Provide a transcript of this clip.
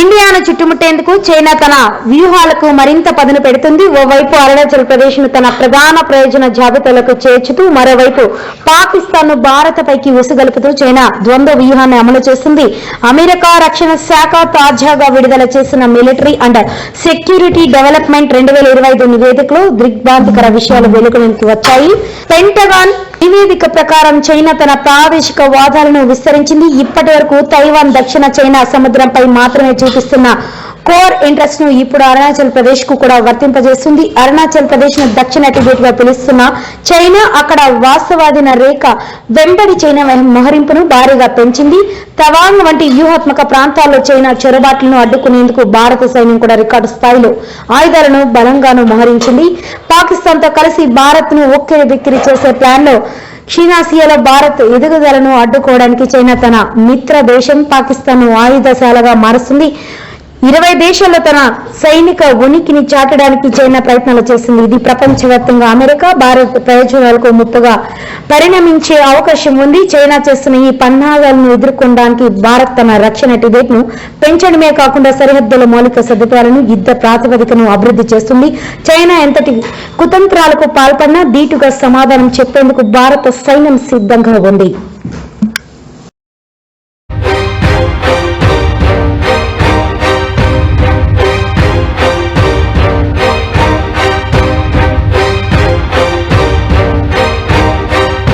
ఇండియాను చుట్టుముట్టేందుకు చైనా తన వ్యూహాలకు మరింత పదును పెడుతుంది. ఓవైపు అరుణాచల్ ప్రదేశ్ను తన ప్రధాన ప్రయోజన జాబితాలకు చేర్చుతూ మరోవైపు పాకిస్తాన్ను భారత పైకి ఉసుగలుపుతూ చైనా ద్వంద్వ వ్యూహాన్ని అమలు చేస్తుంది. అమెరికా రక్షణ శాఖ తాజాగా విడుదల చేసిన మిలిటరీ అండ్ సెక్యూరిటీ డెవలప్మెంట్ రెండు వేల ఇరవై ఐదు నివేదికలో దిగ్భ్రాంతికర విషయాలు వెలుగులోకి వచ్చాయి. పెంటగాన్ నివేదిక ప్రకారం చైనా తన ప్రాదేశిక వాదాలను విస్తరించింది. ఇప్పటి వరకు తైవాన్ దక్షిణ చైనా సముద్రంపై మాత్రమే చూపిస్తున్న కోర్ ఇంట్రెస్ట్ను ఇప్పుడు అరుణాచల్ ప్రదేశ్కు కూడా వర్తింపజేస్తుంది. అరుణాచల్ ప్రదేశ్ను దక్షిణ టిబెట్గా పిలుస్తున్న చైనా అక్కడ వాస్తవాదిన రేఖ వెంబడి చైనా మోహరింపును భారీగా పెంచింది. తవాంగ్ వంటి వ్యూహాత్మక ప్రాంతాల్లో చైనా చొరబాట్లను అడ్డుకునేందుకు భారత సైన్యం కూడా రికార్డు స్థాయిలో ఆయుధాలను బలంగాను మోహరించింది. పాకిస్తాన్తో కలిసి భారత్ను ఒక్కిరి బిక్కిరి చేసే ప్లాన్లో క్షీణాసియాలో భారత్ ఎదుగుదలను అడ్డుకోవడానికి చైనా తన మిత్ర దేశం పాకిస్తాన్ను ఆయుధశాలగా మారుస్తుంది. ఇరవై దేశాల్లో తన సైనిక ఉనికిని చాటడానికి చైనా ప్రయత్నాలు చేసింది. ఇది ప్రపంచవ్యాప్తంగా అమెరికా భారత్ ప్రయోజనాలకు ముప్పుగా పరిణమించే అవకాశం ఉంది. చైనా చేస్తున్న ఈ పన్నాగాలను ఎదుర్కొనడానికి భారత్ తన రక్షణ టిబెట్ను పెంచడమే కాకుండా సరిహద్దుల మౌలిక సదుపాయాలను యుద్ధ ప్రాతిపదికను అభివృద్ధి చేస్తుంది. చైనా ఎంతటి కుతంత్రాలకు పాల్పడినా ధీటుగా సమాధానం చెప్పేందుకు భారత సైన్యం సిద్ధంగా ఉంది.